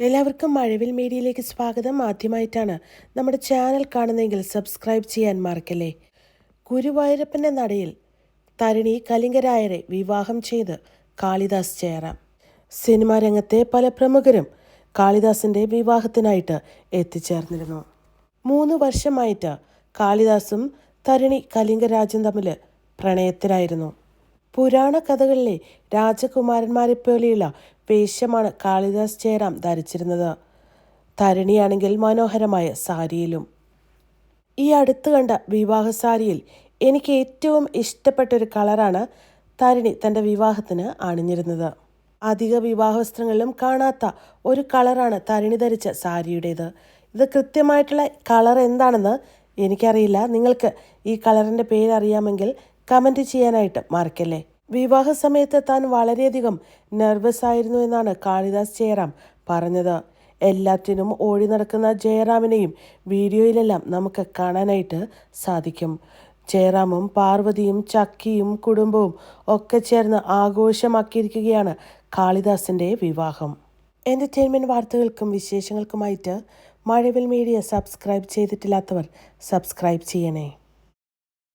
എല്ലാവർക്കും മഴവിൽ മീഡിയയിലേക്ക് സ്വാഗതം. ആദ്യമായിട്ടാണ് നമ്മുടെ ചാനൽ കാണുന്നതെങ്കിൽ സബ്സ്ക്രൈബ് ചെയ്യാൻ മറക്കല്ലേ. ഗുരുവായൂരപ്പന്റെ നടയിൽ തരിണി കലിംഗരായരെ വിവാഹം ചെയ്ത് കാളിദാസ് ചേരാം സിനിമാ രംഗത്തെ പല പ്രമുഖരും കാളിദാസിന്റെ വിവാഹത്തിനായിട്ട് എത്തിച്ചേർന്നിരുന്നു. മൂന്ന് വർഷമായിട്ട് കാളിദാസും തരിണി കലിംഗരാജും തമ്മിൽ പ്രണയത്തിലായിരുന്നു. പുരാണ കഥകളിലെ രാജകുമാരന്മാരെ പോലെയുള്ള വേഷമാണ് കാളിദാസ് ജയറാം ധരിച്ചിരുന്നത്. തരണിയാണെങ്കിൽ മനോഹരമായ സാരിയിലും. ഈ അടുത്ത് കണ്ട വിവാഹ സാരിയിൽ എനിക്ക് ഏറ്റവും ഇഷ്ടപ്പെട്ട ഒരു കളറാണ് തരിണി തന്റെ വിവാഹത്തിന് അണിഞ്ഞിരുന്നത്. അധിക വിവാഹ വസ്ത്രങ്ങളിലും കാണാത്ത ഒരു കളറാണ് തരിണി ധരിച്ച സാരിയുടേത്. ഇത് കൃത്യമായിട്ടുള്ള കളർ എന്താണെന്ന് എനിക്കറിയില്ല. നിങ്ങൾക്ക് ഈ കളറിന്റെ പേരറിയാമെങ്കിൽ കമന്റ് ചെയ്യാനായിട്ട് മറക്കല്ലേ? വിവാഹ സമയത്ത് താൻ വളരെയധികം നെർവസ് ആയിരുന്നു എന്നാണ് കാളിദാസ് ജയറാം പറഞ്ഞത്. എല്ലാത്തിനും ഓടി നടക്കുന്ന ജയറാമിനെയും വീഡിയോയിലെല്ലാം നമുക്ക് കാണാനായിട്ട് സാധിക്കും. ജയറാമും പാർവതിയും ചക്കിയും കുടുംബവും ഒക്കെ ചേർന്ന് ആഘോഷമാക്കിയിരിക്കുകയാണ് കാളിദാസിന്റെ വിവാഹം. എന്റർടൈൻമെന്റ് വാർത്തകൾക്കും വിശേഷങ്ങൾക്കുമായിട്ട് മഴവിൽ മീഡിയ സബ്സ്ക്രൈബ് ചെയ്തിട്ടില്ലാത്തവർ സബ്സ്ക്രൈബ് ചെയ്യണേ.